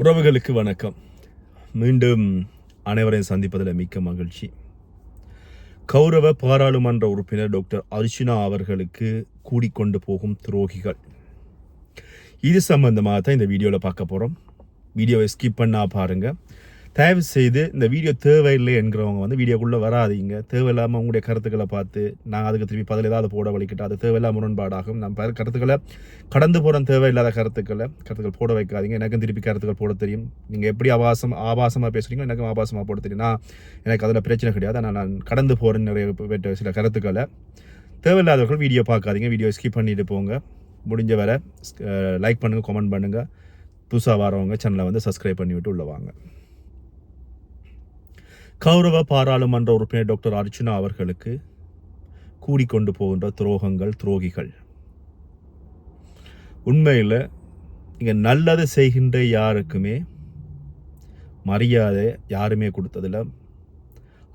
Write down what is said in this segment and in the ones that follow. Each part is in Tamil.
உறவுகளுக்கு வணக்கம். மீண்டும் அனைவரையும் சந்திப்பதில் மிக்க மகிழ்ச்சி. கௌரவ பாராளுமன்ற உறுப்பினர் டாக்டர் அர்ஜுனா அவர்களுக்கு கூடிக்கொண்டு போகும் துரோகிகள். இது சம்பந்தமாக தான் இந்த வீடியோவில் பார்க்க போகிறோம் வீடியோவை ஸ்கிப் பண்ணால் பாருங்கள் தயவு செய்து இந்த வீடியோ தேவையில்லை என்கிறவங்க வந்து வீடியோக்குள்ளே வராதீங்க. தேவையில்லாமல் உங்களுடைய கருத்துக்களை பார்த்து நான் அதுக்கு திருப்பி பதில் ஏதாவது போட வலிக்கிட்டு அது தேவையில்லாம முரண்பாடாகும் நம்ம கருத்துக்களை கடந்து போகிற தேவையில்லாத கருத்துக்களை கருத்துக்கள் போட வைக்காதீங்க. எனக்கும் திருப்பி கருத்துக்கள் போட தெரியும். நீங்கள் எப்படி ஆபாசம் ஆபாசமாக பேசுகிறீங்களோ எனக்கும் ஆபாசமாக போட தெரியும். நான் எனக்கு அதில் பிரச்சனை கிடையாது. ஆனால் நான் கடந்து போகிறேன் நிறைய பெற்ற சில கருத்துக்களை தேவையில்லாதவர்கள் வீடியோ பார்க்காதீங்க. வீடியோ ஸ்கிப் பண்ணிட்டு போங்க. முடிஞ்ச வரை லைக் பண்ணுங்கள் கமெண்ட் பண்ணுங்கள் புதுசாக வரவங்க சேனலை வந்து சப்ஸ்கிரைப் பண்ணிவிட்டு உள்ளே வாங்க. கௌரவ பாராளுமன்ற உறுப்பினர் டாக்டர் அர்ச்சுனா அவர்களுக்கு கூடிக்கொண்டு போகின்ற துரோகங்கள் துரோகிகள். உண்மையில் இங்கே நல்லது செய்கின்ற யாருக்குமே மரியாதை யாருமே கொடுத்ததில்ல.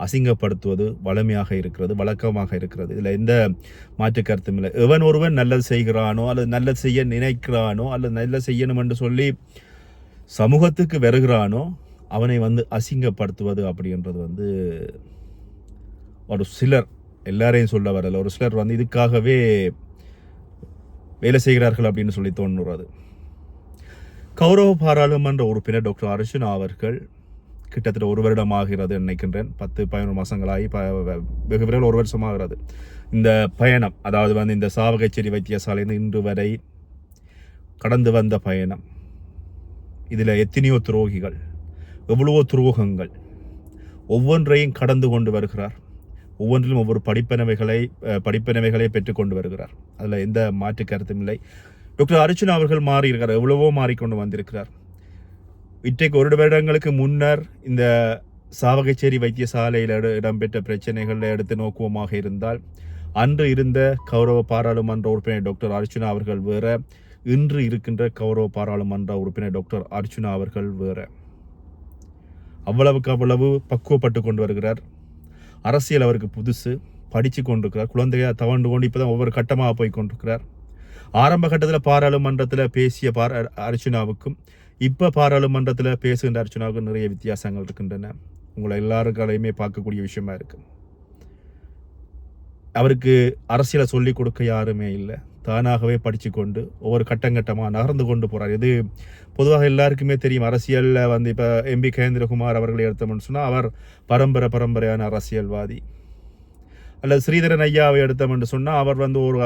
அசிங்கப்படுத்துவது வளமையாக இருக்கிறது வழக்கமாக இருக்கிறது. இதில் எந்த மாற்று கருத்தும் இல்லை. எவன் ஒருவன் நல்லது செய்கிறானோ அல்லது நல்லது செய்ய நினைக்கிறானோ அல்லது நல்லது செய்யணும் என்று சொல்லி சமூகத்துக்கு வருகிறானோ அவனை வந்து அசிங்கப்படுத்துவது அப்படின்றது வந்து ஒரு சிலர் எல்லாரையும் சொல்ல வரல. ஒரு சிலர் வந்து இதுக்காகவே வேலை செய்கிறார்கள் அப்படின்னு சொல்லி தோன்றுறது. கௌரவ பாராளுமன்ற உறுப்பினர் டாக்டர் அர்ஜுனா அவர்கள் கிட்டத்தட்ட ஒரு வருடம் ஆகிறது நினைக்கின்றேன். பத்து பதினொரு மாதங்களாகி ப வெகு விரைவில் ஒரு வருஷம் ஆகிறது இந்த பயணம் அதாவது வந்து இந்த சாவகச்சேரி வைத்தியசாலையிலிருந்து இன்று வரை கடந்து வந்த பயணம். இதில் எத்தனையோ துரோகிகள் எவ்வளவோ துரோகங்கள். ஒவ்வொன்றையும் கடந்து கொண்டு வருகிறார். ஒவ்வொன்றிலும் ஒவ்வொரு படிப்பனவைகளை படிப்பனவைகளை பெற்றுக்கொண்டு வருகிறார். அதில் எந்த மாற்று கருத்தும் இல்லை. டாக்டர் அர்ஜுன் அவர்கள் மாறி இருக்கிறார் எவ்வளவோ மாறிக்கொண்டு வந்திருக்கிறார். இன்றைக்கு ஒரு வருடங்களுக்கு முன்னர் இந்த சாவகச்சேரி வைத்தியசாலையில் இடம்பெற்ற பிரச்சனைகளை எடுத்து நோக்குவமாக இருந்தால் அன்று இருந்த கௌரவ பாராளுமன்ற உறுப்பினர் டாக்டர் அர்ச்சுனா அவர்கள் வேற இன்று இருக்கின்ற கௌரவ பாராளுமன்ற உறுப்பினர் டாக்டர் அர்ச்சுனா அவர்கள் வேற. அவ்வளவுக்கு அவ்வளவு பக்குவப்பட்டு கொண்டு வருகிறார். அரசியல் அவருக்கு புதுசு படித்து கொண்டிருக்கிறார் குழந்தையாக தவண்டு கொண்டு இப்போ தான் ஒவ்வொரு கட்டமாக போய் கொண்டிருக்கிறார். ஆரம்ப கட்டத்தில் பாராளுமன்றத்தில் பேசிய பார அர்ச்சுனாவுக்கும் இப்போ பாராளுமன்றத்தில் பேசுகின்ற அர்ச்சுனாவுக்கும் நிறைய வித்தியாசங்கள் இருக்கின்றன. உங்களை எல்லாருக்களையுமே பார்க்கக்கூடிய விஷயமா இருக்கு. அவருக்கு அரசியலை சொல்லிக் கொடுக்க யாருமே இல்லை. தானாகவே படித்து கொண்டு ஒவ்வொரு கட்டங்கட்டமாக நகர்ந்து கொண்டு போகிறார் எது பொதுவாக எல்லாருக்குமே தெரியும் அரசியலில் வந்து இப்போ எம்பி கேந்திரகுமார் அவர்களை எடுத்தோம்னு சொன்னால் அவர் பரம்பரை பரம்பரையான அரசியல்வாதி. அல்லது ஸ்ரீதரன் ஐயாவை எடுத்தோம்னு சொன்னால் அவர் வந்து ஒரு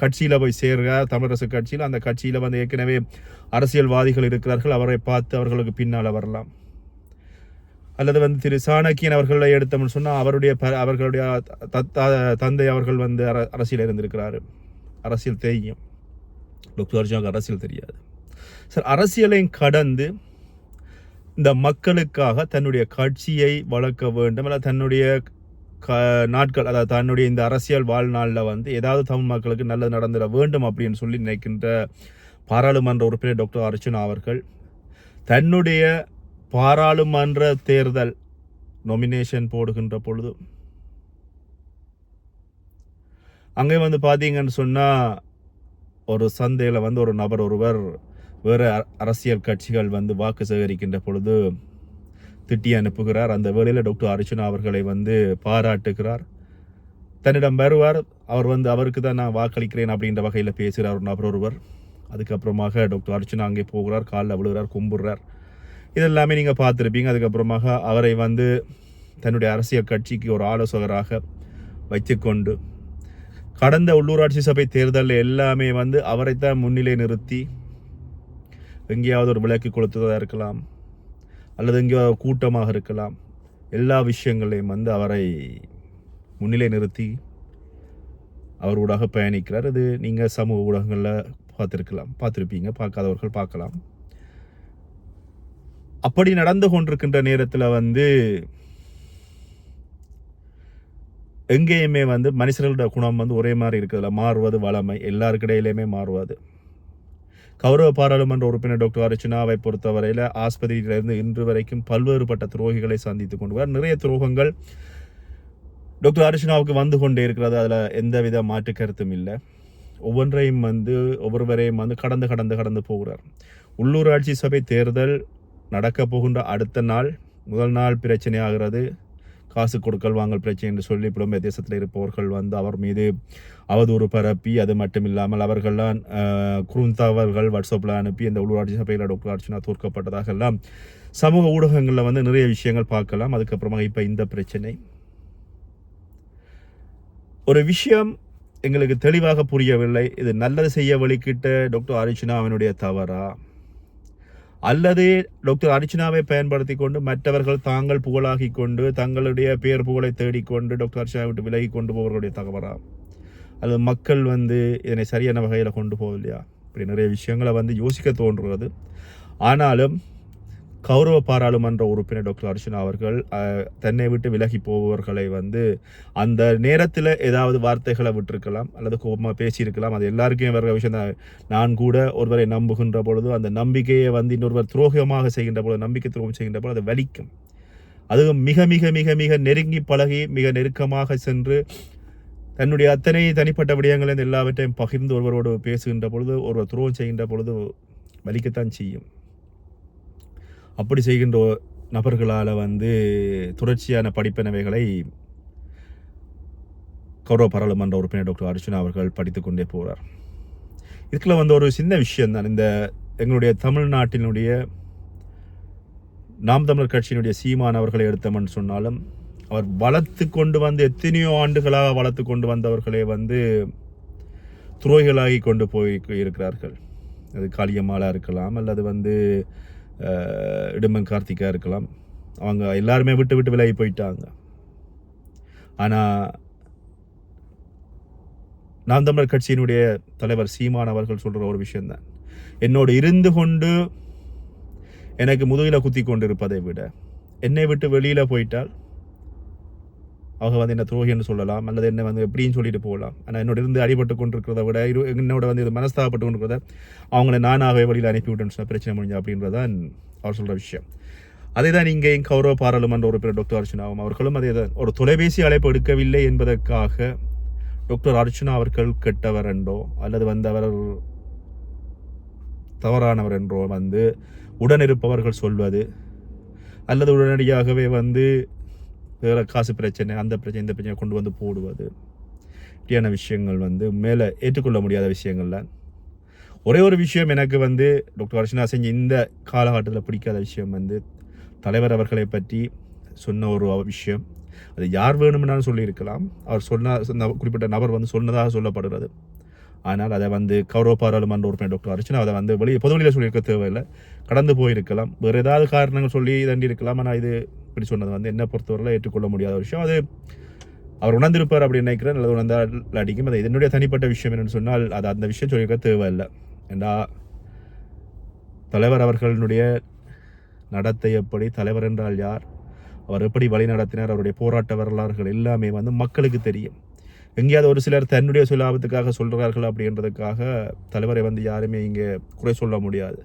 கட்சியில் போய் சேர்கிறார் தமிழரசு கட்சியில் அந்த கட்சியில் வந்து ஏற்கனவே அரசியல்வாதிகள் இருக்கிறார்கள். அவரை பார்த்து அவர்களுக்கு பின்னால் வரலாம். அல்லது வந்து திரு சாணக்கியன் அவர்களை எடுத்தோம்னு சொன்னால் அவருடைய ப அவர்களுடைய தந்தை அவர்கள் வந்து அரசியல் இருந்திருக்கிறாரு. அரசியல் தெரியும். டாக்டர் அரசியல் தெரியாது. சார் அரசியலையும் கடந்து இந்த மக்களுக்காக தன்னுடைய கட்சியை வளர்க்க வேண்டும். அல்லது தன்னுடைய க நாட்கள் அதாவது தன்னுடைய இந்த அரசியல் வாழ்நாளில் வந்து ஏதாவது தமிழ் மக்களுக்கு நல்லது நடந்துட வேண்டும் அப்படின்னு சொல்லி நினைக்கின்ற பாராளுமன்ற உறுப்பினர் டாக்டர் அர்ச்சுனா அவர்கள் தன்னுடைய பாராளுமன்ற தேர்தல் நொமினேஷன் போடுகின்ற பொழுது அங்கே வந்து பார்த்தீங்கன்னு சொன்னால் ஒரு சந்தையில் வந்து ஒரு நபர் ஒருவர் வேறு அரசியல் கட்சிகள் வந்து வாக்கு சேகரிக்கின்ற பொழுது திட்டி அனுப்புகிறார். அந்த வேளையில் டாக்டர் அர்ஜுனா அவர்களை வந்து பாராட்டுகிறார். தன்னிடம் வருவார். அவர் வந்து அவருக்கு தான் நான் வாக்களிக்கிறேன் அப்படின்ற வகையில் பேசுகிறார் நபர் ஒருவர். அதுக்கப்புறமாக டாக்டர் அர்ஜுனா அங்கே போகிறார். காலில் விழுகிறார் கும்பிடுறார். இதெல்லாமே நீங்கள் பார்த்துருப்பீங்க. அதுக்கப்புறமாக அவரை வந்து தன்னுடைய அரசியல் கட்சிக்கு ஒரு ஆலோசகராக வைத்துக்கொண்டு கடந்த உள்ளூராட்சி சபை தேர்தலில் எல்லாமே வந்து அவரைத்தான் முன்னிலை நிறுத்தி எங்கேயாவது ஒரு விளக்கு கொளுத்துவதாக இருக்கலாம் அல்லது எங்கேயாவது கூட்டமாக இருக்கலாம் எல்லா விஷயங்களையும் வந்து அவரை முன்னிலை நிறுத்தி அவர் ஊடாக பயணிக்கிறார். அது நீங்கள் சமூக ஊடகங்களில் பார்த்துருக்கலாம் பார்த்துருப்பீங்க பார்க்காதவர்கள் பார்க்கலாம். அப்படி நடந்து கொண்டிருக்கின்ற நேரத்தில் வந்து எங்கேயுமே வந்து மனுஷர்களோட குணம் வந்து ஒரே மாதிரி இருக்கிறதுல மாறுவது வளமை எல்லாருக்கிடையிலையுமே மாறுவது. கௌரவ பாராளுமன்ற உறுப்பினர் டாக்டர் அர்ச்சனாவை பொறுத்தவரையில் ஆஸ்பத்திரியிலிருந்து இன்று வரைக்கும் பல்வேறுபட்ட துரோகிகளை சந்தித்து கொண்டு வர நிறைய துரோகங்கள் டாக்டர் அர்ச்சனாவுக்கு வந்து கொண்டே இருக்கிறது. அதில் எந்தவித மாற்று கருத்தும் இல்லை. ஒவ்வொன்றையும் வந்து ஒவ்வொருவரையும் வந்து கடந்து கடந்து கடந்து போகிறார். உள்ளூராட்சி சபை தேர்தல் நடக்கப் போகின்ற அடுத்த நாள் முதல் நாள் பிரச்சனை ஆகிறது. காசு கொடுக்கல் வாங்கல் பிரச்சனை என்று சொல்லி புலம்பெயர் தேசத்தில் இருப்பவர்கள் வந்து அவர் மீது அவதூறு பரப்பி அது மட்டும் இல்லாமல் அவர்கள்லாம் குறுந்தவர்கள் வாட்ஸ்அப்பில் அனுப்பி இந்த உள்ளூராட்சி சபையில் டாக்டர் அர்ச்சனா தோற்கப்பட்டதாக எல்லாம் சமூக ஊடகங்களில் வந்து நிறைய விஷயங்கள் பார்க்கலாம். அதுக்கப்புறமா இப்போ இந்த பிரச்சனை. ஒரு விஷயம் எங்களுக்கு தெளிவாக புரியவில்லை. இது நல்லது செய்ய வழிக்கிட்ட டாக்டர் அர்ச்சனா அவனுடைய தவறா? அல்லது டாக்டர் அர்ச்சனாவை பயன்படுத்தி கொண்டு மற்றவர்கள் தாங்கள் புகழாகி கொண்டு தங்களுடைய பேர் புகழை தேடிக்கொண்டு டாக்டர் அர்ச்சனா விட்டு விலகி கொண்டு போவர்களுடைய தகவலா அல்லது மக்கள் வந்து இதனை சரியான வகையில் கொண்டு போகலையா இப்படி நிறைய விஷயங்களை வந்து யோசிக்க தோன்றுவது ஆனாலும் கௌரவ பாராளுமன்ற உறுப்பினர் டாக்டர் அர்ச்சனா அவர்கள் தன்னை விட்டு விலகி போபவர்களை வந்து அந்த நேரத்தில் ஏதாவது வார்த்தைகளை விட்டிருக்கலாம் அல்லது கோபமாக பேசியிருக்கலாம். அது எல்லாருக்கும் வர விஷயம் தான். நான் கூட ஒருவரை நம்புகின்ற பொழுது அந்த நம்பிக்கையை வந்து இன்னொருவர் துரோகமாக செய்கின்ற பொழுது நம்பிக்கை துரோகம் செய்கின்ற பொழுது அது வலிக்கும். அதுவும் மிக மிக மிக மிக நெருங்கி பழகி மிக நெருக்கமாக சென்று தன்னுடைய அத்தனை தனிப்பட்ட விடயங்களை எல்லாவற்றையும் பகிர்ந்து ஒருவரோடு பேசுகின்ற பொழுது ஒருவர் துரோகம் செய்கின்ற பொழுது வலிக்கத்தான் செய்யும். அப்படி செய்கின்ற நபர்களால் வந்து தொடர்ச்சியான படிப்பினவைகளை கௌரவ பாராளுமன்ற உறுப்பினர் டாக்டர் அர்ஜுனா அவர்கள் படித்து கொண்டே போகிறார் இதுக்குள்ள வந்து ஒரு சின்ன விஷயம்தான் இந்த எங்களுடைய தமிழ்நாட்டினுடைய நாம் தமிழர் கட்சியினுடைய சீமான் அவர்களை எடுத்தோம்னு சொன்னாலும் அவர் வளர்த்து கொண்டு வந்து எத்தனையோ ஆண்டுகளாக வளர்த்து கொண்டு வந்தவர்களே வந்து துரோகிகளாகி கொண்டு போய் இருக்கிறார்கள். அது காளியம்மாளாக இருக்கலாம் அல்லது வந்து இடும்பன் கார்த்திகா இருக்கலாம். அவங்க எல்லாருமே விட்டு விட்டு விலகி போயிட்டாங்க. ஆனால் நாம் தமிழர் கட்சியினுடைய தலைவர் சீமான் அவர்கள் சொல்கிற ஒரு விஷயந்தான் என்னோடு இருந்து கொண்டு எனக்கு முதுகில் குத்தி கொண்டிருப்பதை விட என்னை விட்டு வெளியில் போயிட்டால் அவங்க வந்து என்ன துரோகின்னு சொல்லலாம் அல்லது என்ன வந்து எப்படின்னு சொல்லிட்டு போகலாம். ஆனால் என்னோட இருந்து அடிபட்டு கொண்டிருக்கிறத விட இரு என்னோட வந்து இது மனஸ்தாபப்பட்டு கொண்டிருக்கிறத அவங்கள நானாகவே வழியில் அனுப்பி விட்டேன்னு சொன்ன பிரச்சனை முடிஞ்சா அப்படின்றதான் அவர் சொல்கிற விஷயம். அதே தான் இங்கே கௌரவ பாராளுமன்ற உறுப்பினர் டாக்டர் அர்ச்சனாவும் அவர்களும் அதே தான். ஒரு தொலைபேசி அழைப்பு எடுக்கவில்லை என்பதற்காக டாக்டர் அர்ச்சனா அவர்கள் கெட்டவர் என்றோ அல்லது வந்து அவர் தவறானவர் என்றோ வந்து உடனிருப்பவர்கள் சொல்வது அல்லது உடனடியாகவே வந்து வேறு காசு பிரச்சனை அந்த பிரச்சனை இந்த பிரச்சனை கொண்டு வந்து போடுவது. இப்படியான விஷயங்கள் வந்து மேலே ஏற்றுக்கொள்ள முடியாத விஷயங்கள்ல. ஒரே ஒரு விஷயம் எனக்கு வந்து டாக்டர் அர்ச்சனா செஞ்ச இந்த காலகட்டத்தில் பிடிக்காத விஷயம் வந்து தலைவர் அவர்களை பற்றி சொன்ன ஒரு விஷயம். அது யார் வேணும்னாலும் சொல்லியிருக்கலாம். அவர் சொன்ன குறிப்பிட்ட நபர் வந்து சொன்னதாக சொல்லப்படுகிறது. ஆனால் அதை வந்து கௌரவ பாராளுமன்ற உறுப்பினர் டாக்டர் அர்ச்சனா அதை வந்து வெளியே பொதுவெளியில் சொல்லியிருக்க தேவையில்லை. கடந்து போயிருக்கலாம். வேறு ஏதாவது காரணங்கள் சொல்லி தண்டி இருக்கலாம் ஆனால் இது இப்படி சொன்னது வந்து என்ன பொறுத்தவரையில் ஏற்றுக்கொள்ள முடியாத விஷயம். அது அவர் உணர்ந்திருப்பார் அப்படின்னு நினைக்கிறேன். அல்லது உணர்ந்தால் அடிக்கும். அது என்னுடைய தனிப்பட்ட விஷயம் என்னன்னு சொன்னால் அது அந்த விஷயம் சொல்லியிருக்க தேவையில்லை. ஏண்டா தலைவர் அவர்களுடைய நடத்தை எப்படி தலைவர் என்றால் யார் அவர் எப்படி வழி நடத்தினார் அவருடைய போராட்ட வரலாறுகள் எல்லாமே வந்து மக்களுக்கு தெரியும். எங்கேயாவது ஒரு சிலர் தன்னுடைய சுலாபத்துக்காக சொல்கிறார்கள் அப்படின்றதுக்காக தலைவரை வந்து யாருமே இங்கே குறை சொல்ல முடியாது.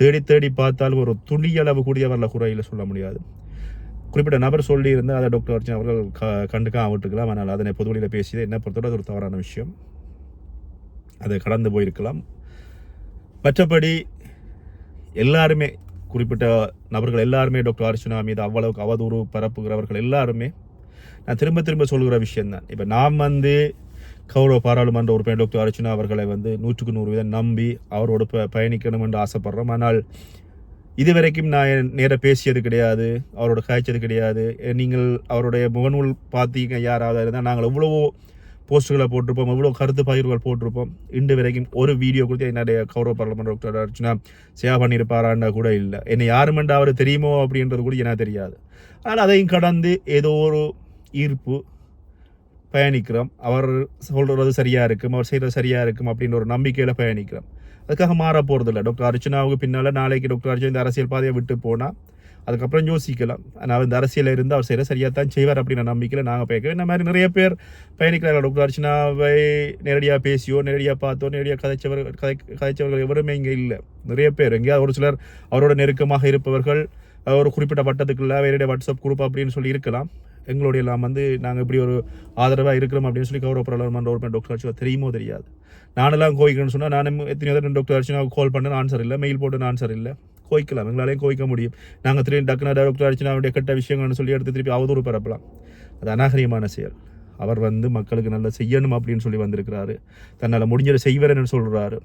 தேடி தேடி பார்த்தாலும் ஒரு துணியளவு கூடிய வரல குறையில் சொல்ல முடியாது. குறிப்பிட்ட நபர் சொல்லி அதை டாக்டர் அர்ச்சனா அவர்கள் க கண்டுக்காம விட்டுருக்கலாம். ஆனால் அதனை பொதுவெளியில் பேசியது என்ன பொறுத்தவரை அது ஒரு தவறான விஷயம். அதை கடந்து போயிருக்கலாம். மற்றபடி எல்லாருமே குறிப்பிட்ட நபர்கள் எல்லாருமே டாக்டர் அர்ச்சனா மீது அவ்வளவுக்கு அவதூறு பரப்புகிறவர்கள் எல்லாருமே நான் திரும்ப திரும்ப சொல்கிற விஷயம்தான். இப்போ நாம் வந்து கௌரவ பாராளுமன்ற உறுப்பினர் டாக்டர் அர்ச்சனா அவர்களை வந்து நூற்றுக்கு நூறு வீதம் நம்பி அவரோடு ப பயணிக்கணும் என்று ஆசைப்படுறோம். ஆனால் இது வரைக்கும் நான் நேர பேசியது கிடையாது அவரோட காய்ச்சது கிடையாது. நீங்கள் அவருடைய முகநூல் பார்த்தீங்க யாராவது இருந்தால் நாங்கள் எவ்வளவோ போஸ்ட்டுகளை போட்டிருப்போம் எவ்வளோ கருத்து பகிர்வுகள் போட்டிருப்போம். இன்று வரைக்கும் ஒரு வீடியோ கொடுத்து என்னுடைய கௌரவ பாராளுமன்ற டாக்டர் அர்ச்சனா சேவா பண்ணியிருப்பாரான்னா கூட இல்லை. என்னை யாருமெண்டா அவர் தெரியுமோ அப்படின்றது கூட எனக்கு தெரியாது. ஆனால் அதையும் கடந்து ஏதோ ஒரு ஈர்ப்பு பயணிக்கிறோம். அவர் சொல்கிறது சரியாக இருக்கும் அவர் செய்கிறது சரியாக இருக்கும் அப்படின்ற ஒரு நம்பிக்கையில் பயணிக்கிறோம். அதுக்காக மாற போகிறதில்ல டாக்டர் அர்ச்சனாவுக்கு பின்னால் நாளைக்கு டாக்டர் அர்ச்சனா இந்த அரசியல் பாதையை விட்டு போனால் அதுக்கப்புறம் யோசிக்கலாம். ஆனால் இந்த அரசியலில் இருந்து அவர் செய்கிற சரியாக தான் செய்வார் அப்படின்ற நம்பிக்கையில் நாங்கள் பேக்க இந்த மாதிரி நிறைய பேர் பயணிக்கிறார்கள். டாக்டர் அர்ச்சனாவை நேரடியாக பேசியோ நேரடியாக பார்த்தோ நேரடியாக கதைச்சவர் கதை கதைச்சவர்கள் எவருமே இங்கே இல்லை. நிறைய பேர். எங்கேயாவது ஒரு சிலர் அவரோட நெருக்கமாக இருப்பவர்கள் ஒரு குறிப்பிட்ட வட்டத்துக்குள்ள வேறுடைய வாட்ஸ்அப் குரூப் அப்படின்னு சொல்லி இருக்கலாம். எங்களுடைய எல்லாம் வந்து நாங்கள் இப்படி ஒரு ஆதரவாக இருக்கிறோம் அப்படின்னு சொல்லி கௌரவ பாராளுமன்ற ஒரு டாக்டர் அர்ச்சனா தெரியுமோ தெரியாது. நானெல்லாம் கோயிக்கணும்னு சொன்னால் நானும் எத்தனையோ தடவை டாக்டர் அர்ச்சனா கால் பண்ண ஆன்சர் இல்லை. மெயில் போட்டு ஆன்சர் இல்லை. கோய்க்கலாம் எங்களாலேயும் கோய்க்க முடியும். நாங்கள் திரும்பி டக்குனா டாக்டர் அர்ச்சனாவுடைய கெட்ட விஷயங்கள்னு சொல்லி எடுத்து திருப்பி அவதூறு பரப்பலாம். அது அநாகரிகமான செயல். அவர் வந்து மக்களுக்கு நல்லா செய்யணும் அப்படின்னு சொல்லி வந்திருக்கிறாரு. தன்னால் முடிஞ்சதை செய்வார்னு சொல்கிறாரு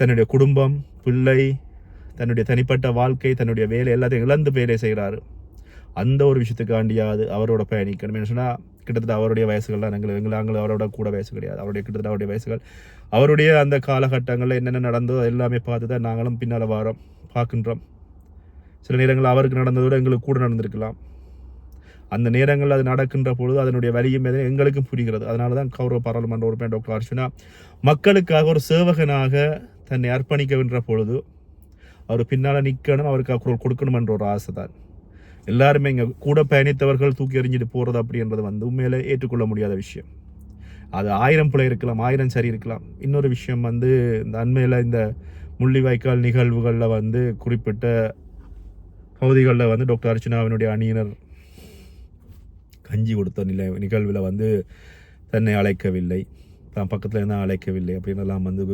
தன்னுடைய குடும்பம் பிள்ளை தன்னுடைய தனிப்பட்ட வாழ்க்கை தன்னுடைய வேலை எல்லாத்தையும் இழந்து வேலை செய்கிறாரு அந்த ஒரு விஷயத்துக்காண்டியாவது அவரோட பயணிக்கணும். என்ன சொன்னால் கிட்டத்தட்ட அவருடைய வயசுகள்லாம் நாங்கள் எங்களை நாங்கள் அவரோட கூட வயசு கிடையாது. அவருடைய கிட்டத்தட்ட அவருடைய வயசுகள் அவருடைய அந்த காலகட்டங்களில் என்னென்ன நடந்தோ எல்லாமே பார்த்து தான் நாங்களும் பின்னால் வரோம் பார்க்கின்றோம். சில நேரங்கள் அவருக்கு நடந்ததோட எங்களுக்கு கூட நடந்திருக்கலாம். அந்த நேரங்கள் அது நடக்கின்ற பொழுது அதனுடைய வலியும் எதுவும் எங்களுக்கும் புரிகிறது. அதனால தான் கௌரவ பாராளுமன்ற உறுப்பினர் டாக்டர் அர்ச்சுனா மக்களுக்காக ஒரு சேவகனாக தன்னை அர்ப்பணிக்கவின்ற பொழுது அவர் பின்னால் நிற்கணும் அவருக்கு குரல் கொடுக்கணும் என்ற ஒரு ஆசை தான் எல்லாருமே இங்கே கூட பயணித்தவர்கள் தூக்கி எறிஞ்சிட்டு போகிறது அப்படின்றது வந்து உண்மையிலே ஏற்றுக்கொள்ள முடியாத விஷயம். அது ஆயிரம் பிள்ளை இருக்கலாம் ஆயிரம் சரி இருக்கலாம். இன்னொரு விஷயம் வந்து இந்த அண்மையில் இந்த முள்ளிவாய்க்கால் நிகழ்வுகளில் வந்து குறிப்பிட்ட பகுதிகளில் வந்து டாக்டர் அர்ச்சனாவினுடைய அணியினர் கஞ்சி கொடுத்த நிலை நிகழ்வில் வந்து தன்னை அழைக்கவில்லை. தான் பக்கத்தில் இருந்தால் அழைக்கவில்லை. அப்படின்னு எல்லாம் வந்து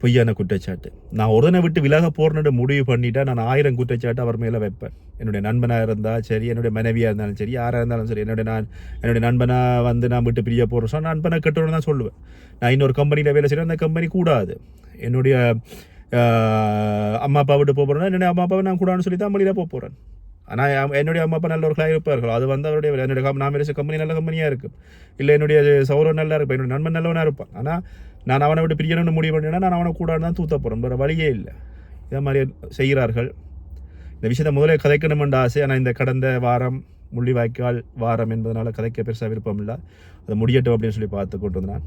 பொய்யான குற்றச்சாட்டு. நான் உடனே விட்டு விலக போறேன்னு முடிவு பண்ணிட்டா நான் ஆயிரம் குற்றச்சாட்டு அவர் மேலே வைப்பேன். என்னுடைய நண்பனாக இருந்தால் சரி என்னுடைய மனைவியாக இருந்தாலும் சரி யாராக இருந்தாலும் சரி என்னுடைய நான் என்னுடைய நண்பனாக வந்து நான் விட்டு பிரிய போகிறோம் சார் நண்பனை கட்டணும்னு தான் சொல்லுவேன். நான் இன்னொரு கம்பெனியில் வேலை செய்கிறேன் அந்த கம்பெனி கூடாது. என்னுடைய அம்மா அப்பா விட்டு போகிறேன்னா என்னுடைய அம்மா அப்பாவை நான் கூடாதுன்னு சொல்லி தான் மொழியில் போக போகிறேன் ஆனால் என்னுடைய அம்மா அப்பா நல்லவர்களாக இருப்பார்கள். அது வந்து அவருடைய என்னுடைய கம்- நான் வேலை செய்ய கம்பெனி நல்ல கம்பெனியாக இருக்கும். இல்லை என்னுடைய சௌரம் நல்லா இருப்பேன் என்னுடைய நண்பன் நல்லவனாக இருப்பான். ஆனால் நான் அவனை விட்டு பிரியணும்னு முடிவு பண்ணினா நான் அவனை கூட தான் தூத்த போகிறேன் வேறு வழியே இல்லை. இதை மாதிரி செய்கிறார்கள். இந்த விஷயத்தை முதலே கதைக்கணுமென்ற ஆசை. ஆனால் இந்த கடந்த வாரம் முள்ளிவாய்க்கால் வாரம் என்பதனால் கதைக்க பெருசாக விருப்பம் இல்லை. அது முடியட்டும் அப்படின்னு சொல்லி பார்த்து கொண்டு வந்தான்.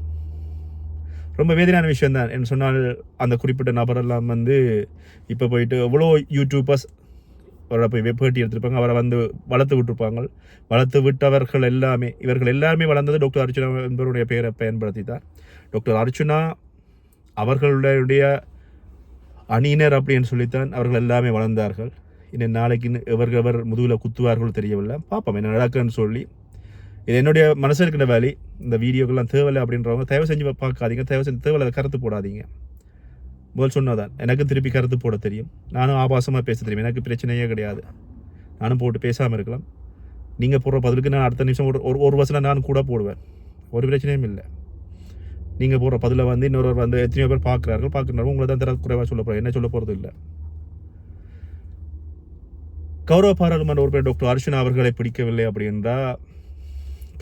ரொம்ப வேதனையான விஷயம் தான். என்ன சொன்னால் அந்த குறிப்பிட்ட நபரெல்லாம் வந்து இப்போ போயிட்டு எவ்வளோ யூடியூபர்ஸ் அவரை போய் வெப்பேட்டி எடுத்திருப்பாங்க. அவரை வந்து வளர்த்து விட்டுருப்பாங்க. வளர்த்து விட்டவர்கள் எல்லாமே இவர்கள் எல்லாருமே வளர்ந்தது டாக்டர் அர்ச்சுனா என்பவருடைய பெயரை பயன்படுத்தி தான் டாக்டர் அர்ச்சுனா அவர்களுடைய அணியினர் அப்படின்னு சொல்லித்தான் அவர்கள் எல்லாமே வளர்ந்தார்கள். இன்னும் நாளைக்கு எவர்கவர் முதுகில் குத்துவார்கள் தெரியவில்லை. பார்ப்போம் என்ன நடக்குன்னு சொல்லி. இது என்னுடைய மனசில் இருக்கிற வேலை. இந்த வீடியோக்கெல்லாம் தேவையில்லை அப்படின்றவங்க தயவு செஞ்சு பார்க்காதீங்க. தயவு செஞ்சு தேவையில்லை கருத்து போடாதீங்க. முதல் சொன்னதான் எனக்கு திருப்பி கருத்து போட தெரியும். நானும் ஆபாசமாக பேச தெரியும். எனக்கு பிரச்சனையே கிடையாது. நானும் போட்டு பேசாமல் இருக்கலாம். நீங்கள் போடுற பதிலுக்கு நான் அடுத்த நிமிஷம் ஒரு ஒரு ஒரு வசனம் நான் கூட போடுவேன். ஒரு பிரச்சனையும் இல்லை. நீங்கள் போடுற பதில் வந்து இன்னொரு வந்து எத்தனையோ பேர் பார்க்குறார்கள் பார்க்குறவங்க உங்களை தான் தர குறைவாக சொல்ல போகிறேன் என்ன சொல்ல போகிறது இல்லை. கௌரவ பாராளுமன்ற உறுப்பினர் டாக்டர் அர்ச்சனா அவர்களை பிடிக்கவில்லை அப்படின்றா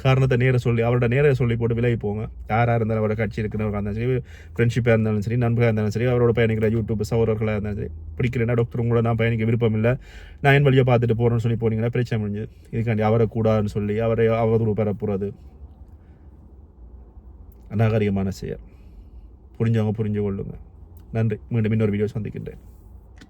காரணத்தை நேர சொல்லி அவரோட நேர சொல்லி போட்டு விலகி போங்க. யாராக இருந்தாலும் அவரோட கட்சி இருக்கிறவங்க இருந்தாலும் சரி ஃப்ரெண்ட்ஷிப்பாக இருந்தாலும் சரி நண்பராக இருந்தாலும் சரி அவரோட பயணிக்கிற யூடியூப் சௌரர்களாக இருந்தாலும் சரி பிடிக்கிறேன்னா டாக்டர் உங்களோட நான் பயணிக்க விருப்பம் இல்லை. நான் என் வழியாக பார்த்துட்டு போகிறேன்னு சொல்லி போனீங்கன்னா பிரச்சனை முடிஞ்சு இதுக்காண்டி அவரை கூடாதுன்னு சொல்லி அவரை அவதூறு பெறப்போகிறது அநாகரிகமான செயல் புரிஞ்சவங்க புரிஞ்சு கொள்ளுங்க நன்றி மீண்டும் இன்னொரு வீடியோ சந்திக்கின்றேன்